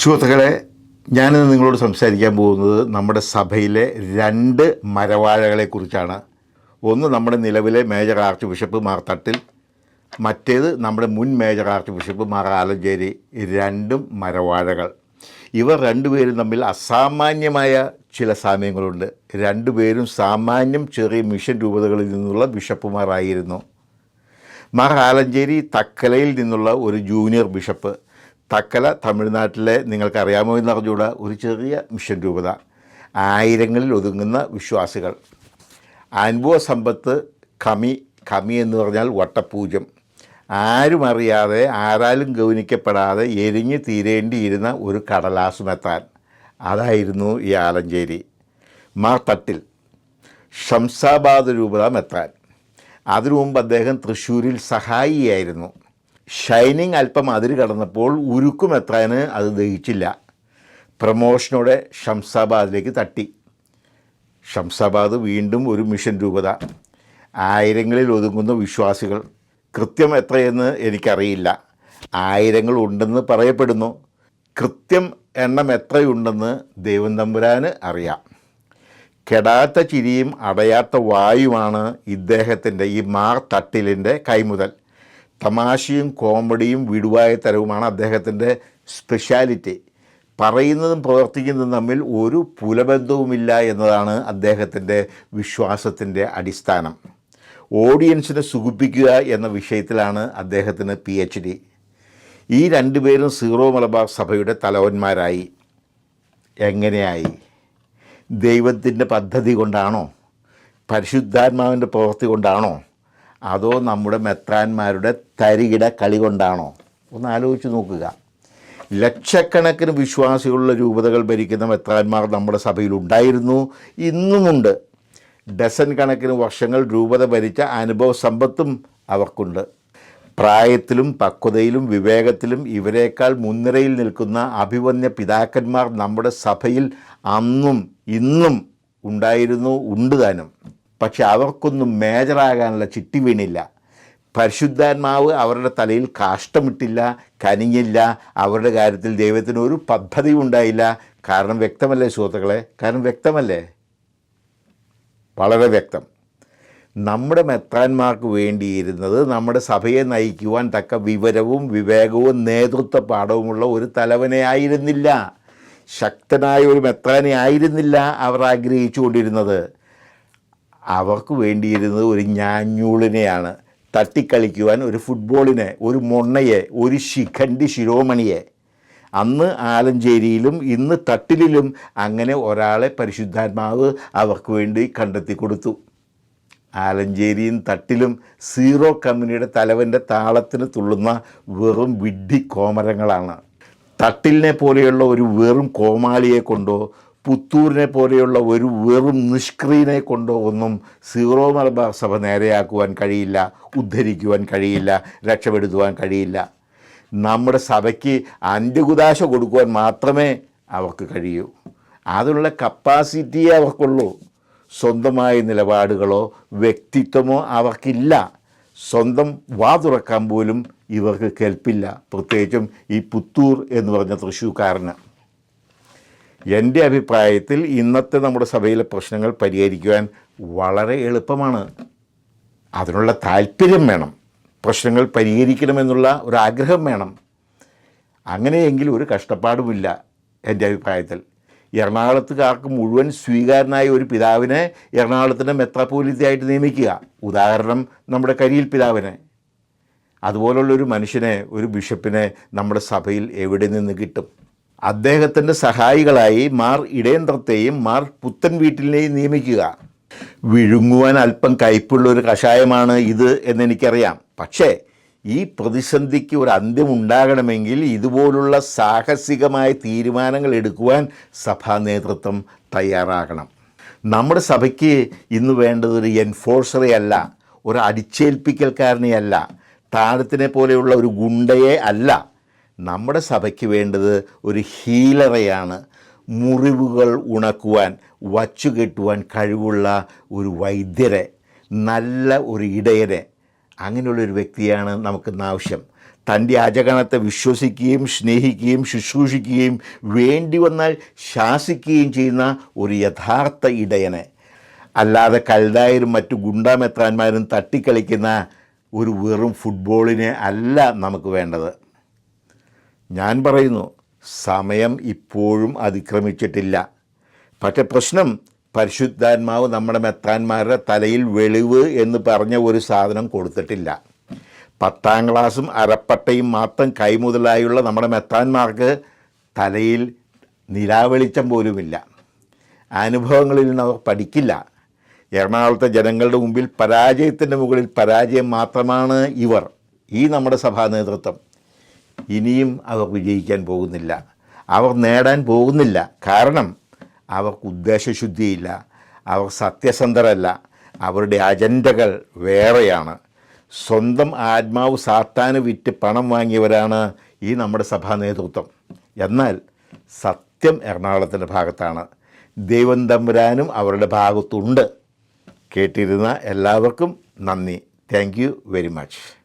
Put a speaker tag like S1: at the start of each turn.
S1: സുഹൃത്തുക്കളെ ഞാനിന്ന് നിങ്ങളോട് സംസാരിക്കാൻ പോകുന്നത് നമ്മുടെ സഭയിലെ രണ്ട് മരവാഴകളെക്കുറിച്ചാണ് ഒന്ന് നമ്മുടെ നിലവിലെ major archbishop Mar Thattil മറ്റേത് നമ്മുടെ മുൻ major archbishop Mar Alencherry രണ്ടും മരവാഴകൾ. ഇവർ രണ്ടുപേരും തമ്മിൽ അസാമാന്യമായ ചില സാമ്യങ്ങളുണ്ട്. രണ്ടുപേരും സാമാന്യം ചെറിയ മിഷൻ രൂപതകളിൽ നിന്നുള്ള ബിഷപ്പുമാരായിരുന്നു. മാർ ആലഞ്ചേരി തക്കലയിൽ നിന്നുള്ള ഒരു ജൂനിയർ ബിഷപ്പ്. തക്കല തമിഴ്നാട്ടിലെ നിങ്ങൾക്കറിയാമോ എന്ന് അറിഞ്ഞുകൂടാ ഒരു ചെറിയ മിഷൻ രൂപത. ആയിരങ്ങളിൽ ഒതുങ്ങുന്ന വിശ്വാസികൾ. അനുഭവ സമ്പത്ത് കമി കമി എന്ന് പറഞ്ഞാൽ വട്ടപൂജ്യം. ആരും അറിയാതെ ആരാലും ഗൗനിക്കപ്പെടാതെ എരിഞ്ഞു തീരേണ്ടിയിരുന്ന ഒരു കടലാസുമെത്താൻ. അതായിരുന്നു ഈ ആലഞ്ചേരി. മാർ തട്ടിൽ ഷംസാബാദ് രൂപത മെത്താൻ അതിനു മുമ്പ് അദ്ദേഹം തൃശ്ശൂരിൽ സഹായിയായിരുന്നു. ഷൈനിങ് അല്പം അതിര് കടന്നപ്പോൾ ഉരുക്കുമെത്താന് അത് ദഹിച്ചില്ല. പ്രമോഷനോടെ ഷംസാബാദിലേക്ക് തട്ടി. ഷംസാബാദ് വീണ്ടും ഒരു മിഷൻ രൂപത. ആയിരങ്ങളിൽ ഒതുങ്ങുന്ന വിശ്വാസികൾ. കൃത്യം എത്രയെന്ന് എനിക്കറിയില്ല. ആയിരങ്ങൾ ഉണ്ടെന്ന് പറയപ്പെടുന്നു. കൃത്യം എണ്ണം എത്രയുണ്ടെന്ന് ദൈവം തമ്പുരാന് അറിയാം. കെടാത്ത ചിരിയും അടയാത്ത വായുമാണ് ഇദ്ദേഹത്തിന്റെ ഈ മാർ തട്ടിലിന്റെ കൈമുതൽ. തമാശയും കോമഡിയും വിടുവായ തരവുമാണ് അദ്ദേഹത്തിന്റെ സ്പെഷ്യാലിറ്റി പറയുന്നതും പ്രവർത്തിക്കുന്നതും തമ്മിൽ ഒരു പുലബന്ധവുമില്ല എന്നതാണ് അദ്ദേഹത്തിന്റെ വിശ്വാസത്തിന്റെ അടിസ്ഥാനം. ഓഡിയൻസിനെ സുഖിപ്പിക്കുക എന്ന വിഷയത്തിലാണ് അദ്ദേഹത്തിന് പി എച്ച് ഡി ഈ രണ്ടുപേരും സീറോ മലബാർ സഭയുടെ തലവന്മാരായി. എങ്ങനെയായി? ദൈവത്തിന്റെ പദ്ധതി കൊണ്ടാണോ? പരിശുദ്ധാത്മാവിന്റെ പ്രവൃത്തി കൊണ്ടാണോ? അതോ നമ്മുടെ മെത്രാന്മാരുടെ തരികിട കളി കൊണ്ടാണോ? ഒന്ന് ആലോചിച്ച് നോക്കുക. ലക്ഷക്കണക്കിന് വിശ്വാസികളുള്ള രൂപതകൾ ഭരിക്കുന്ന മെത്രാന്മാർ നമ്മുടെ സഭയിൽ ഉണ്ടായിരുന്നു ഇന്നുമുണ്ട്. ഡസൻ കണക്കിന് വർഷങ്ങൾ രൂപത ഭരിച്ച അനുഭവ സമ്പത്തും അവർക്കുണ്ട്. പ്രായത്തിലും പക്വതയിലും വിവേകത്തിലും ഇവരെക്കാൾ മുൻനിരയിൽ നിൽക്കുന്ന അഭിവന്യ പിതാക്കന്മാർ നമ്മുടെ സഭയിൽ അന്നും ഇന്നും ഉണ്ടായിരുന്നു ഉണ്ട് താനും. പക്ഷെ അവർക്കൊന്നും മേജറാകാനുള്ള ചിട്ടി വീണില്ല. പരിശുദ്ധാത്മാവ് അവരുടെ തലയിൽ കാഷ്ടമിട്ടില്ല കനിഞ്ഞില്ല. അവരുടെ കാര്യത്തിൽ ദൈവത്തിന് ഒരു പദ്ധതിയും ഉണ്ടായില്ല. കാരണം വ്യക്തമല്ലേ സുഹൃത്തുക്കളെ? കാരണം വ്യക്തമല്ലേ? വളരെ വ്യക്തം. നമ്മുടെ മെത്രാന്മാർക്ക് വേണ്ടിയിരുന്നത് നമ്മുടെ സഭയെ നയിക്കുവാൻ തക്ക വിവരവും വിവേകവും നേതൃത്വ പാഠവുമുള്ള ഒരു തലവനെ ആയിരുന്നില്ല. ശക്തനായ ഒരു മെത്രാനെ ആയിരുന്നില്ല അവർ ആഗ്രഹിച്ചുകൊണ്ടിരുന്നത്. അവർക്ക് വേണ്ടിയിരുന്നത് ഒരു ഞാഞ്ഞൂളിനെയാണ്. തട്ടിക്കളിക്കുവാൻ ഒരു ഫുട്ബോളിനെ ഒരു മൊണ്ണയെ ഒരു ശിഖണ്ഡി ശിരോമണിയെ. അന്ന് ആലഞ്ചേരിയിലും ഇന്ന് തട്ടിലും അങ്ങനെ ഒരാളെ പരിശുദ്ധാത്മാവ് അവർക്ക് വേണ്ടി കണ്ടെത്തി കൊടുത്തു ആലഞ്ചേരിയും തട്ടിലും സീറോ കമ്പനിയുടെ തലവന്റെ താളത്തിന് തുള്ളുന്ന വെറും വിഡ്ഢി കോമരങ്ങളാണ്. തട്ടിലിനെ പോലെയുള്ള ഒരു വെറും കോമാളിയെ കൊണ്ടോ പുത്തൂരിനെ പോലെയുള്ള ഒരു വെറും നിഷ്ക്രിയനെ കൊണ്ടോ ഒന്നും സീറോ മലബാർ സഭ നേരെയാക്കുവാൻ കഴിയില്ല ഉദ്ധരിക്കുവാൻ കഴിയില്ല രക്ഷപ്പെടുത്തുവാൻ കഴിയില്ല. നമ്മുടെ സഭയ്ക്ക് അന്ത്യകുദാശ കൊടുക്കുവാൻ മാത്രമേ അവർക്ക് കഴിയൂ. അതിനുള്ള കപ്പാസിറ്റിയേ അവർക്കുള്ളൂ. സ്വന്തമായ നിലപാടുകളോ വ്യക്തിത്വമോ അവർക്കില്ല. സ്വന്തം വാ തുറക്കാൻ പോലും ഇവർക്ക് കേൾപ്പില്ല പ്രത്യേകിച്ചും ഈ പുത്തൂർ എന്ന് പറഞ്ഞ തൃശ്ശൂർക്കാരന്. എന്റെ അഭിപ്രായത്തിൽ ഇന്നത്തെ നമ്മുടെ സഭയിലെ പ്രശ്നങ്ങൾ പരിഹരിക്കുവാൻ വളരെ എളുപ്പമാണ്. അതിനുള്ള താല്പര്യം വേണം. പ്രശ്നങ്ങൾ പരിഹരിക്കണമെന്നുള്ള ഒരാഗ്രഹം വേണം. അങ്ങനെയെങ്കിൽ ഒരു കഷ്ടപ്പാടുമില്ല എന്റെ അഭിപ്രായത്തിൽ. എറണാകുളത്തുകാർക്ക് മുഴുവൻ സ്വീകാരനായ ഒരു പിതാവിനെ എറണാകുളത്തിന്റെ മെത്രാപ്പോലിത്തയായിട്ട് നിയമിക്കുക. ഉദാഹരണം നമ്മുടെ കരിയിൽ പിതാവിനെ. അതുപോലുള്ള ഒരു മനുഷ്യനെ ഒരു ബിഷപ്പിനെ നമ്മുടെ സഭയിൽ എവിടെ നിന്ന് കിട്ടും? അദ്ദേഹത്തിന്റെ സഹായികളായി മാർ ഇടയന്ത്രത്തെയും മാർ പുത്തൻ വീട്ടിലിനെയും നിയമിക്കുക. വിഴുങ്ങുവാൻ അല്പം കയ്പുള്ള ഒരു കഷായമാണ് ഇത് എന്നെനിക്കറിയാം. പക്ഷേ ഈ പ്രതിസന്ധിക്ക് ഒരു അന്ത്യം ഉണ്ടാകണമെങ്കിൽ ഇതുപോലുള്ള സാഹസികമായ തീരുമാനങ്ങൾ എടുക്കുവാൻ സഭാ നേതൃത്വം തയ്യാറാകണം. നമ്മുടെ സഭയ്ക്ക് ഇന്ന് വേണ്ടത് ഒരു എൻഫോഴ്സറെ അല്ല ഒരു അടിച്ചേൽപ്പിക്കൽക്കാരനെയല്ല താഴത്തിനെ പോലെയുള്ള ഒരു ഗുണ്ടയെ അല്ല. നമ്മുടെ സഭയ്ക്ക് വേണ്ടത് ഒരു ഹീലറെയാണ്. മുറിവുകൾ ഉണക്കുവാൻ വച്ചുകെട്ടുവാൻ കഴിവുള്ള ഒരു വൈദ്യരെ നല്ല ഒരു ഇടയനെ അങ്ങനെയുള്ളൊരു വ്യക്തിയാണ് നമുക്കിന്ന് ആവശ്യം. തന്റെ അജഗണത്തെ വിശ്വസിക്കുകയും സ്നേഹിക്കുകയും ശുശ്രൂഷിക്കുകയും വേണ്ടി വന്നാൽ ശാസിക്കുകയും ചെയ്യുന്ന ഒരു യഥാർത്ഥ ഇടയനെ. അല്ലാതെ കൽതായരും മറ്റു ഗുണ്ടാമെത്രാന്മാരും തട്ടിക്കളിക്കുന്ന ഒരു വെറും ഫുട്ബോളിനെ അല്ല നമുക്ക് വേണ്ടത്. ഞാൻ പറയുന്നു സമയം ഇപ്പോഴും അതിക്രമിച്ചിട്ടില്ല. പക്ഷെ പ്രശ്നം പരിശുദ്ധാത്മാവ് നമ്മുടെ മെത്താന്മാരുടെ തലയിൽ വെളിവ് എന്ന് പറഞ്ഞ ഒരു സാധനം കൊടുത്തിട്ടില്ല. പത്താം ക്ലാസ്സും അരപ്പട്ടയും മാത്രം കൈമുതലായുള്ള നമ്മുടെ മെത്താന്മാർക്ക് തലയിൽ നിലാവെളിച്ചം പോലുമില്ല. അനുഭവങ്ങളിൽ നിന്ന് അവർ പഠിക്കില്ല. എറണാകുളത്തെ ജനങ്ങളുടെ മുമ്പിൽ പരാജയത്തിന്റെ മുകളിൽ പരാജയം മാത്രമാണ് ഇവർ ഈ നമ്മുടെ സഭാ നേതൃത്വം. ഇനിയും അവർ വിജയിക്കാൻ പോകുന്നില്ല. അവർ നേടാൻ പോകുന്നില്ല. കാരണം അവർക്ക് ഉദ്ദേശശുദ്ധിയില്ല അവർ സത്യസന്ധരല്ല അവരുടെ അജണ്ടകൾ വേറെയാണ്. സ്വന്തം ആത്മാവ് സാത്താന് വിറ്റ് പണം വാങ്ങിയവരാണ് ഈ നമ്മുടെ സഭാ നേതൃത്വം. എന്നാൽ സത്യം എറണാകുളത്തിന്റെ ഭാഗത്താണ്. ദൈവം തമ്പുരാനും അവരുടെ ഭാഗത്തുണ്ട്. കേട്ടിരുന്ന എല്ലാവർക്കും നന്ദി. Thank very much